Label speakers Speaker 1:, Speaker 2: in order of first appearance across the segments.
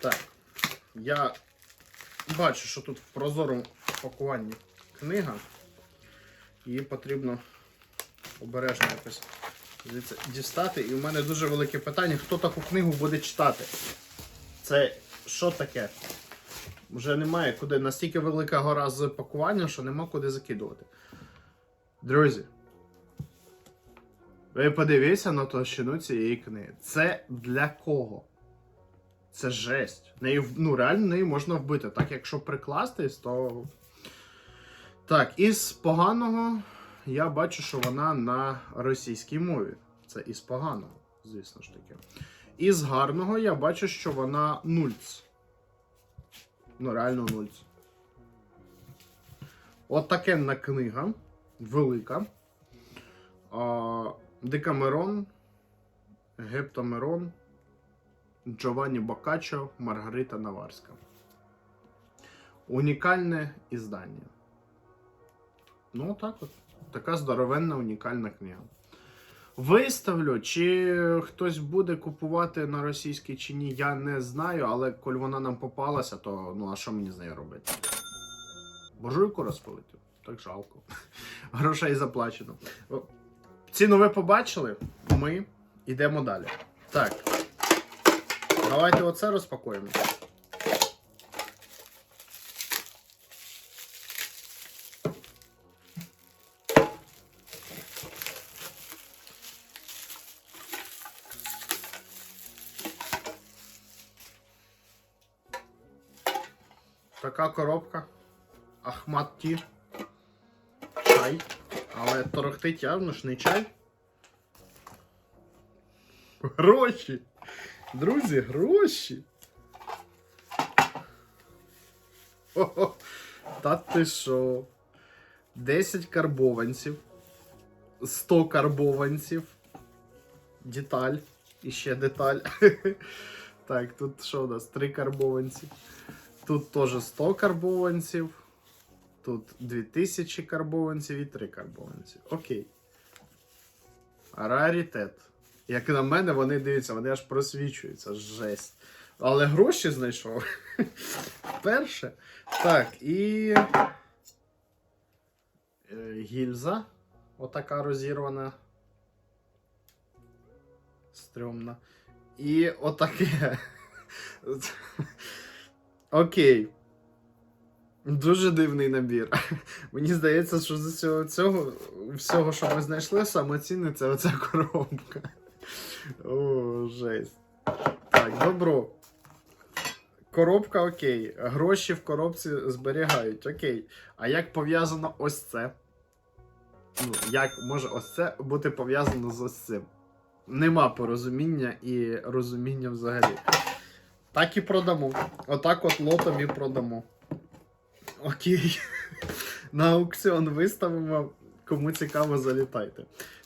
Speaker 1: Так, я бачу, що тут в прозорому пакуванні книга. Її потрібно обережно якось дістати. І в мене дуже велике питання, хто таку книгу буде читати. Це що таке? Вже немає куди. Настільки велика гора з пакування, що нема куди закидувати. Друзі. Ви подивіться на товщину цієї книги. Це для кого? Це жесть. Неї, в- ну, реально неї можна вбити. Так, якщо прикластись, то. Так, із поганого я бачу, що вона на російській мові. Це із поганого, звісно ж таки. Із гарного я бачу, що вона нульц. Ну, реально нульц. От такенна книга. Велика. Декамерон, Гептомерон, Джованні Бокаччо, Маргарита Наварська. Унікальне іздання. Ну, так от. Така здоровенна унікальна книга. Виставлю, чи хтось буде купувати на російській чи ні, я не знаю, але коль вона нам попалася, то ну а що мені з нею робити? Буржуйку розпилити? Так жалко. Грошей заплачено. Ціну ви побачили? Ми йдемо далі. Так. Давайте оце розпакуємо. Така коробка. Ахмат Ті. Чай. Але торохтить явно ж не чай. Гроші. Друзі, гроші. Хо-хо. Та ти що? 10 карбованців. 100 карбованців. Деталь. І ще деталь. Так, тут що у нас? 3 карбованці. Тут теж 100 карбованців. Тут 2000 карбованців і 3 карбованців. Окей. Раритет. Як на мене, вони дивіться, вони аж просвічуються. Жесть. Але гроші знайшов. Перше. Так, і. е, Гільза. Отака розірвана. Стрьомна. І отаке. Окей. Дуже дивний набір. Мені здається, що з цього, цього всього, що ми знайшли, саме цінне це оця коробка. О, жесть. Так, добро. Коробка окей. Гроші в коробці зберігають. Окей. А як пов'язано ось це? Ну, як може ось це бути пов'язано з ось цим? Нема порозуміння і розуміння взагалі. Так і продамо. Отак от лотом і продамо. Окей. На аукціон виставимо. Кому цікаво, залітайте.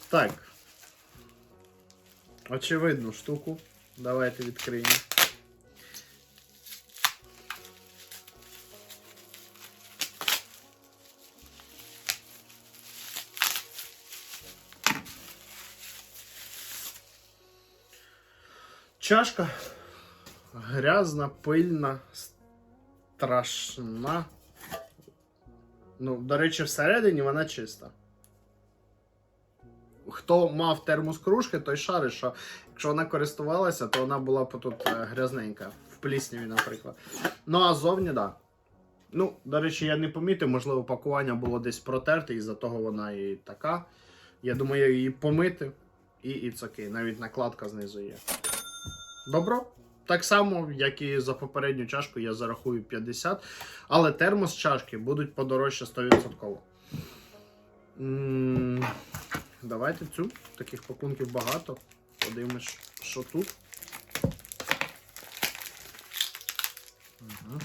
Speaker 1: Так. Очевидну штуку. Давайте відкриємо. Чашка грязна, пильна, страшна. Ну, до речі, всередині вона чиста. Хто мав термос кружки, той шарить, що якщо вона користувалася, то вона була тут е, грязненька, в плісняві, наприклад. Ну, а зовні, так. Да. Ну, до речі, я не помітив, можливо, пакування було десь протерте, і за того вона і така. Я думаю, її помити, і it's окей. Навіть накладка знизу є. Добро. Так само, як і за попередню чашку, я зарахую 50. Але термос чашки будуть подорожче 100%. М, Давайте цю. Таких пакунків багато. Подивимось, що тут. Ага.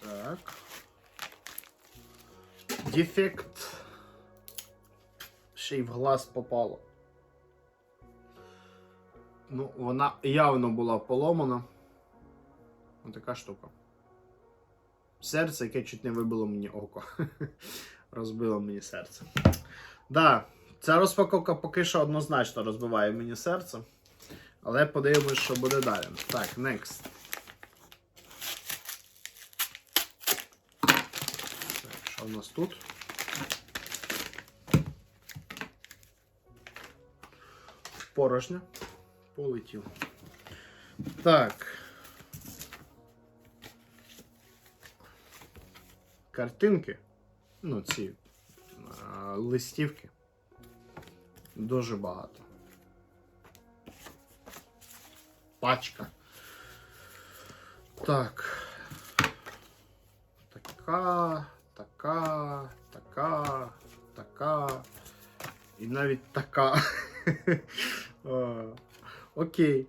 Speaker 1: Так. Дефект. Ще й в глаз попало. Ну, вона явно була поломана. Ось така штука. Серце, яке чуть не вибило мені око. Розбило мені серце. Да, ця розпаковка поки що однозначно розбиває мені серце. Але подивимось, що буде далі. Так, next. Так, що в нас тут? Порожня. Полетів. Так. Картинки. Ну, ці листівки. Дуже багато. Пачка. Так. Така, така, така, така. І навіть така. Окей.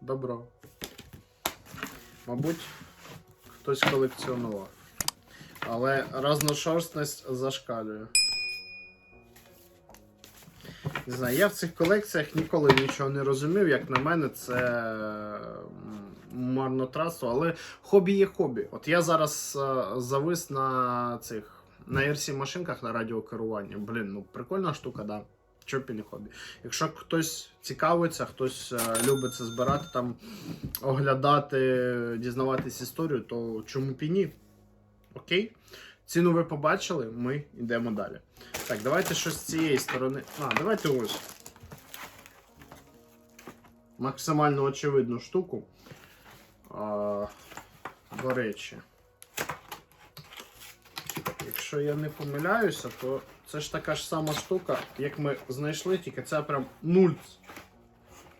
Speaker 1: Добро. Мабуть, хтось колекціонував. Але разношерстність зашкалює. Не знаю, я в цих колекціях ніколи нічого не розумів. Як на мене, це марнотратство, але хобі є хобі. От я зараз е, завис на цих на RC машинках на радіокеруванні. Блін, ну прикольна штука, да. Чого б і не хобі. Якщо хтось цікавиться, хтось е, любить це збирати, там оглядати, дізнаватись історію, то чому б і ні? Окей? Ціну ви побачили, ми йдемо далі. Так, давайте щось з цієї сторони. А, давайте ось. Максимально очевидну штуку. А, до речі. Якщо я не помиляюся, то це ж така ж сама штука, як ми знайшли, тільки це прям нульц.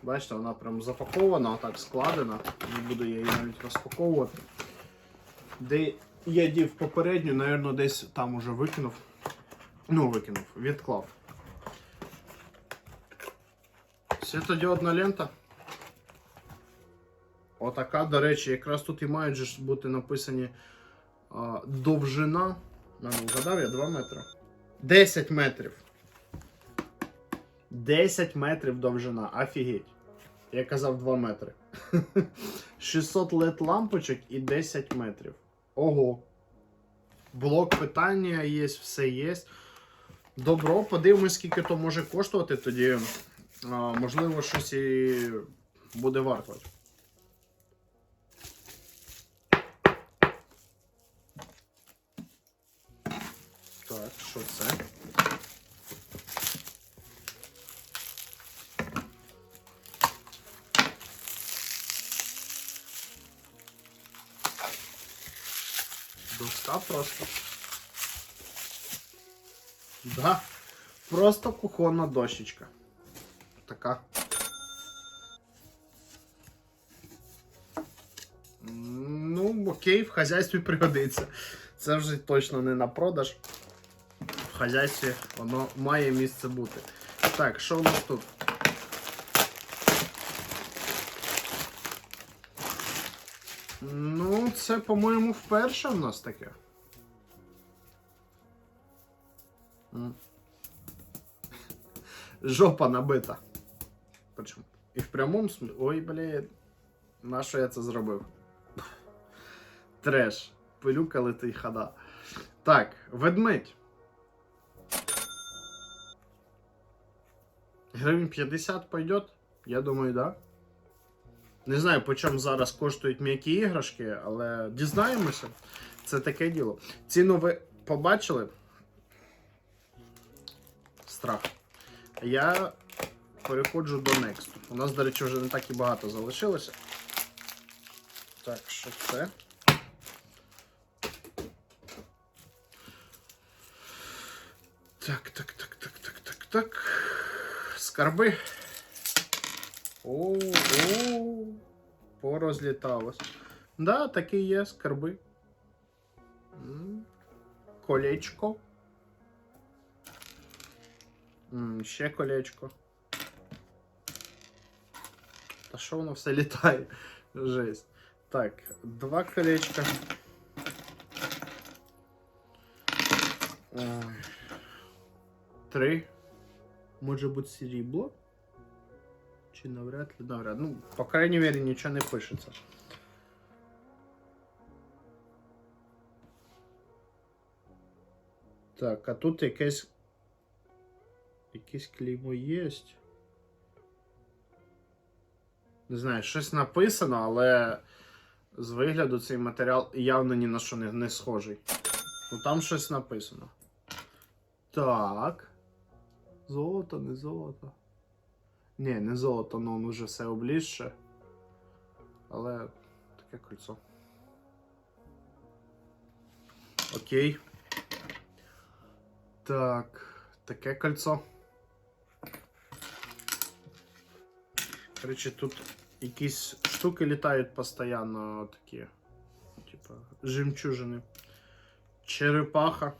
Speaker 1: Бачите, вона прям запакована, отак складена. Не буду я її навіть розпаковувати. Де я дів попередню, напевно, десь там уже викинув. Ну, викинув, відклав. Світодіодна лента. Отака, до речі, якраз тут і мають бути написані а, довжина. Ну, вгадав я 2 метри. 10 метрів. 10 метрів довжина. Офігеть. Я казав 2 метри. 600 LED лампочок і 10 метрів. Ого. Блок питання є, все є. Добро, подивимось, скільки то може коштувати, тоді можливо щось і буде вартувати. Так, що це? Доска просто. Да. Просто кухонна дощечка. Така. Ну, окей, в хазяйстві пригодиться. Це вже точно не на продаж. В хазяйстві воно має місце бути. Так, що у нас тут? Ну, це, по-моєму, вперше в нас таке. Жопа набита. Причому. І в прямому смислі. Ой, блін. На що я це зробив? Треш. Пилюка летить хада. Так, ведмедь. Гривень 50 пойдет? Я думаю, да. Не знаю, по чому зараз коштують м'які іграшки, але дізнаємося. Це таке діло. Ціну ви побачили? Страх. Я переходжу до Next. У нас, до речі, вже не так і багато залишилося. Так, що це? Так, так, так, так, так, так, так. Скарби. О, о, порозліталось. Да, такі є скарби. М, Колечко. М, Ще колечко. Та що воно все літає? Жесть. Так, два колечка. Ой. Три. Може бути срібло? Чи навряд ли? Навряд. Ну, по крайней мере, нічого не пишеться. Так, а тут якесь. Якесь клеймо є. Не знаю, щось написано, але з вигляду цей матеріал явно ні на що не, не схожий. Ну там щось написано. Так. Золото, не золото. Ні, не золото, ну воно вже все облізше. Але таке кольцо. Окей. Так, таке кольцо. Короче, тут якісь штуки літають постійно такі. Типа жемчужини. Черепаха.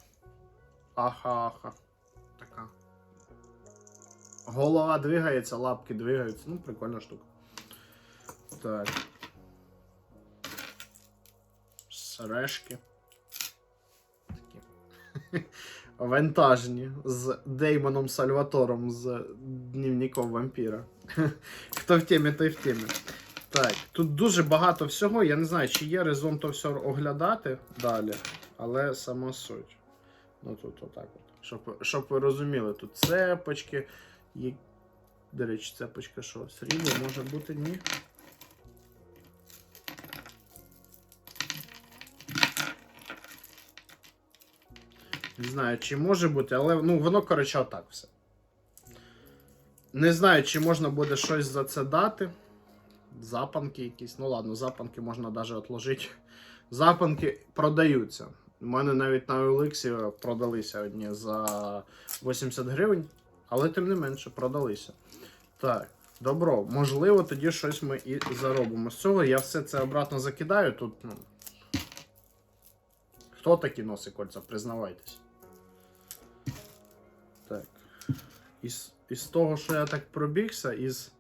Speaker 1: Аха-аха. Голова двигається, лапки двигаються. Ну, прикольна штука. Так. Сережки. Такі. Вантажні з Деймоном Сальватором з дневником вампіра. Хто в темі, той в темі. Так, тут дуже багато всього. Я не знаю, чи є резон то все оглядати далі, але сама суть. Ну тут отак от. Щоб, щоб ви розуміли, тут цепочки. Є... До речі, цепочка що? Срібло може бути ні. Не знаю, чи може бути, але ну, воно, коротше, отак все. Не знаю, чи можна буде щось за це дати. Запанки якісь. Ну ладно, запанки можна навіть отложити. Запанки продаються. У мене навіть на OLX продалися одні за 80 гривень, але тим не менше продалися. Так, добро. Можливо, тоді щось ми і заробимо з цього. Я все це обратно закидаю. Тут, ну. Хто такі носить кольця? Признавайтесь. Так. Із, із того, що я так пробігся, із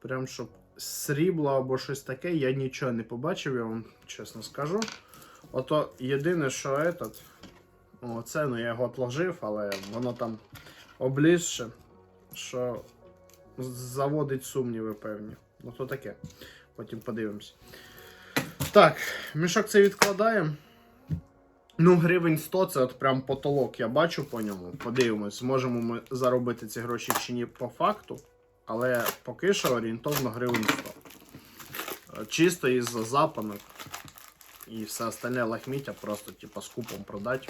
Speaker 1: прям щоб срібла або щось таке, я нічого не побачив, я вам чесно скажу. Ото єдине, що этот, о, це, ну я його отложив, але воно там облізше, що заводить сумніви певні. Ну то таке. Потім подивимось. Так, мішок це відкладаємо. Ну, гривень 100 це от прям потолок, я бачу по ньому. Подивимось, зможемо ми заробити ці гроші чи ні по факту. Але поки що орієнтовно гривень 100. Е, Чисто із-за запанок. І все остальне лахміття просто типа скупом продати.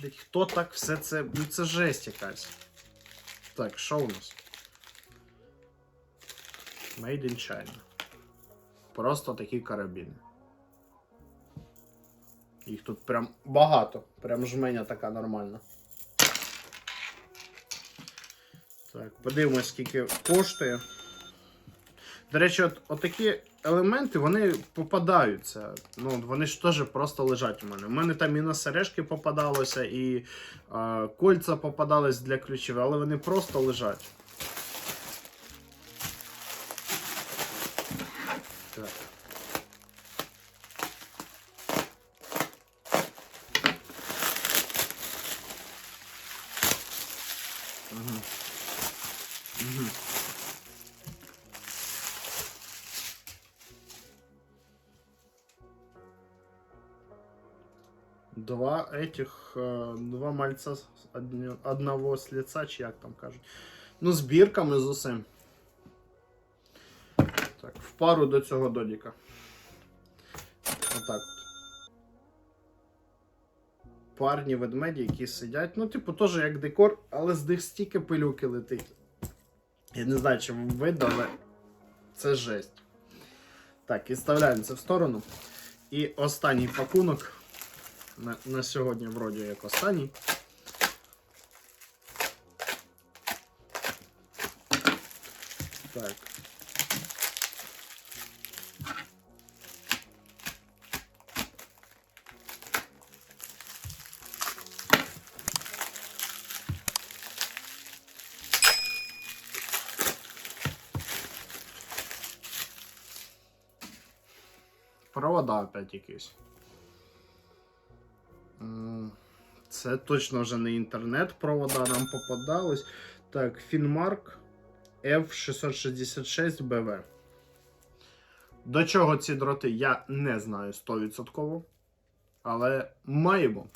Speaker 1: Блять, хто так все це. Ну це жесть якась. Так, що у нас? Made in China. Просто такі карабіни. Їх тут прям багато. Прям жменя така нормальна. Так, подивимось, скільки коштує. До речі, от, отакі елементи вони попадаються. Ну, вони ж теж просто лежать у мене. У мене там і на сережки попадалося, і е, кольця попадались для ключів, але вони просто лежать. Два этих, э, два мальця одного лица, чи як там кажуть. Ну, з бірками з усім. Так, в пару до цього додіка. Отак. Парні ведмеді, які сидять. Ну, типу, теж як декор, але з них стільки пилюки летить. Я не знаю, чи вам видно, але це жесть. Так, і ставляємо це в сторону. І останній пакунок. На, на сьогодні, вроді, як останній. Так. Провода опять якісь. Це точно вже не інтернет-провода нам попадались. Так, Finmark F666BV. До чого ці дроти я не знаю 100%. Але маємо.